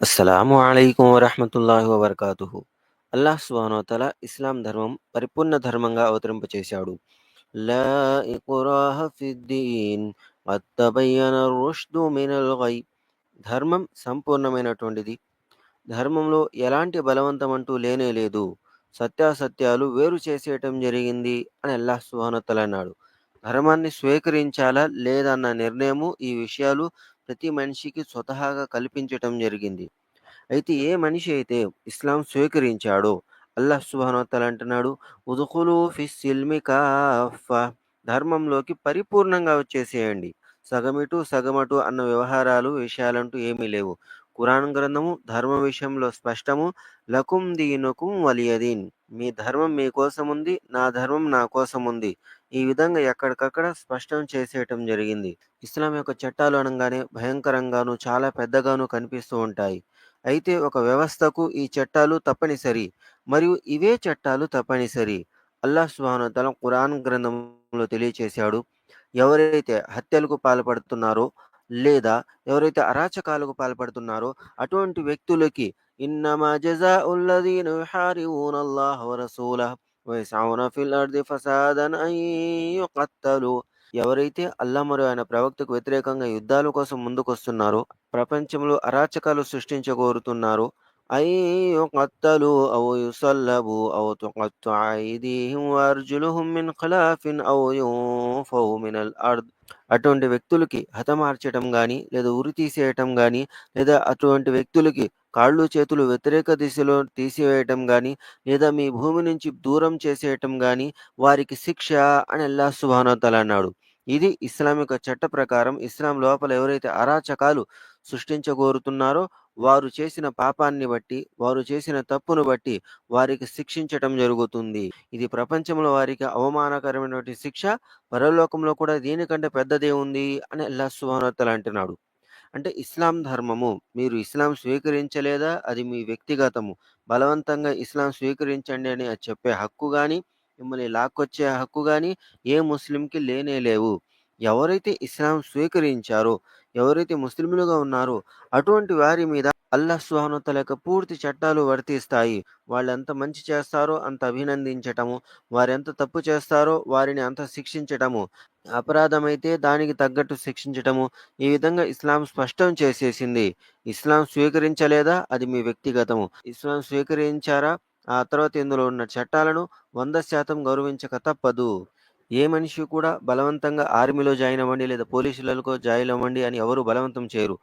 అస్సలాము అలైకుం వరహమతుల్లా వబర్కాతు అల్లాహ్ సుబానోతల ఇస్లాం ధర్మం పరిపూర్ణ ధర్మంగా అవతరింపచేశాడు ఫిద్దీన్ ధర్మం సంపూర్ణమైనటువంటిది. ధర్మంలో ఎలాంటి బలవంతం అంటూ లేనే లేదు. సత్యాసత్యాలు వేరు చేసేయటం జరిగింది అని అల్లాహ్ సుబానోతల అన్నాడు. ధర్మాన్ని స్వీకరించాలా లేదన్న నిర్ణయము ఈ విషయాలు ప్రతి మనిషికి స్వతహాగా కల్పించటం జరిగింది. అయితే ఏ మనిషి అయితే ఇస్లాం స్వీకరించాడో అల్లాహ్ సుబానోత్తల అంటున్నాడు ఉదుకులు ఫిస్సిల్మి కాఫ ధర్మంలోకి పరిపూర్ణంగా వచ్చేసేయండి. సగమిటు సగమటు అన్న వ్యవహారాలు విషయాలంటూ ఏమీ లేవు. కురాన్ గ్రంథము ధర్మ విషయంలో స్పష్టము. లకుం దీనుకుం వలియదీన్. మీ ధర్మం మీకోసం ఉంది నా ధర్మం నా కోసం ఉంది ఈ విధంగా ఎక్కడికక్కడ స్పష్టం చేసేయటం జరిగింది. ఇస్లాం యొక్క చట్టాలు అనగానే భయంకరంగాను చాలా పెద్దగాను కనిపిస్తూ ఉంటాయి. అయితే ఒక వ్యవస్థకు ఈ చట్టాలు తప్పనిసరి మరియు ఇవే చట్టాలు తప్పనిసరి. అల్లాహ్ సుబానతల ఖురాన్ గ్రంథంలో తెలియచేశాడు ఎవరైతే హత్యలకు పాల్పడుతున్నారో లేదా ఎవరైతే అరాచకాలకు పాల్పడుతున్నారో అటువంటి వ్యక్తులకి ఇన్నమా జజా ఉల్లదీన యుహారిఊన అల్లాహ వరసూలహ వయసౌన ఫిల్ అర్ది ఫసాదన్ అయ్యుకత్తలు ఎవరైతే అల్లా మరియు ఆయన ప్రవక్తకు వ్యతిరేకంగా యుద్ధాల కోసం ముందుకొస్తున్నారో ప్రపంచంలో అరాచకాలు సృష్టించగోరుతున్నారో అయ్యుకత్తలు అవు యుసల్లబు అవు తుకత్తు ఐదీహిం అర్జులుహుం మిన్ ఖలాఫిన్ అవు యూఫౌ మినల్ అర్ద్. అటువంటి వ్యక్తులకి హతమార్చడం కానీ లేదా ఉరి తీసేయటం కానీ లేదా అటువంటి వ్యక్తులకి కాళ్ళు చేతులు వ్యతిరేక దిశలో తీసివేయటం కానీ లేదా మీ భూమి నుంచి దూరం చేసేయటం కానీ వారికి శిక్ష అని అల్లా సుభానోతల అన్నాడు. ఇది ఇస్లామిక చట్ట ప్రకారం ఇస్లాం లోపల ఎవరైతే అరాచకాలు సృష్టించగోరుతున్నారో వారు చేసిన పాపాన్ని బట్టి వారు చేసిన తప్పును బట్టి వారికి శిక్షించటం జరుగుతుంది. ఇది ప్రపంచంలో వారికి అవమానకరమైనటువంటి శిక్ష పరలోకంలో కూడా దీనికంటే పెద్దదే ఉంది అని అల్లా సుబానోత్తల అంటున్నాడు. అంటే ఇస్లాం ధర్మము మీరు ఇస్లాం స్వీకరించలేదా? అది మీ వ్యక్తిగతము. బలవంతంగా ఇస్లాం స్వీకరించండి అని చెప్పే హక్కు కానీ మిమ్మల్ని లాక్కొచ్చే హక్కు కానీ ఏ ముస్లింకి లేనే లేవు. ఎవరైతే ఇస్లాం స్వీకరించారో ఎవరైతే ముస్లింలుగా ఉన్నారో అటువంటి వారి మీద అల్లాహ్ సుహానతల యొక్క పూర్తి చట్టాలు వర్తిస్తాయి. వాళ్ళు ఎంత మంచి చేస్తారో అంత అభినందించటము వారు ఎంత తప్పు చేస్తారో వారిని అంత శిక్షించటము అపరాధమైతే దానికి తగ్గట్టు శిక్షించటము ఈ విధంగా ఇస్లాం స్పష్టం చేసేసింది. ఇస్లాం స్వీకరించలేదా? అది మీ వ్యక్తిగతము. ఇస్లాం స్వీకరించారా? ఆ తర్వాత ఇందులో ఉన్న చట్టాలను వంద శాతం గౌరవించక తప్పదు. ఏ మనిషి కూడా బలవంతంగా ఆర్మీలో జాయిన్ అవ్వండి లేదా పోలీసులకు జాయిన్ అవ్వండి అని ఎవరు బలవంతం చేయరు.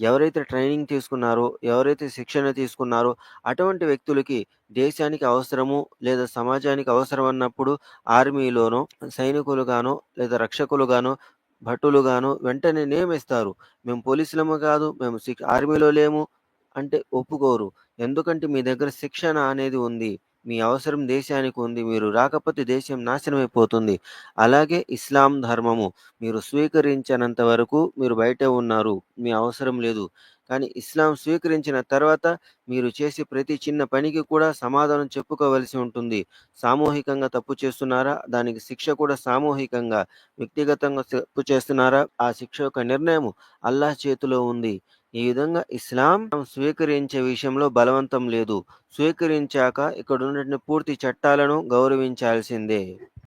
ఎవరైతే ట్రైనింగ్ తీసుకున్నారో ఎవరైతే శిక్షణ తీసుకున్నారో అటువంటి వ్యక్తులకి దేశానికి అవసరము లేదా సమాజానికి అవసరం అన్నప్పుడు ఆర్మీలోనో సైనికులుగానో లేదా రక్షకులుగానో భటులుగానో వెంటనే నియమిస్తారు. మేము పోలీసులము కాదు మేము ఆర్మీలో లేము అంటే ఒప్పుకోరు. ఎందుకంటే మీ దగ్గర శిక్షణ అనేది ఉంది. మీ అవసరం దేశానికి ఉంది మీరు రాకపోతే దేశం నాశనమైపోతుంది. అలాగే ఇస్లాం ధర్మము మీరు స్వీకరించినంత వరకు మీరు బయట ఉన్నారు మీ అవసరం లేదు. కానీ ఇస్లాం స్వీకరించిన తర్వాత మీరు చేసే ప్రతి చిన్న పనికి కూడా సమాధానం చెప్పుకోవలసి ఉంటుంది. సామూహికంగా తప్పు చేస్తున్నారా? దానికి శిక్ష కూడా సామూహికంగా వ్యక్తిగతంగా తప్పు చేస్తున్నారా? ఆ శిక్ష యొక్క నిర్ణయం అల్లాహ్ చేతిలో ఉంది. ఈ విధంగా ఇస్లాం స్వీకరించే విషయంలో బలవంతం లేదు. స్వీకరించాక ఇక్కడ ఉన్నటువంటి పూర్తి చట్టాలను గౌరవించాల్సిందే.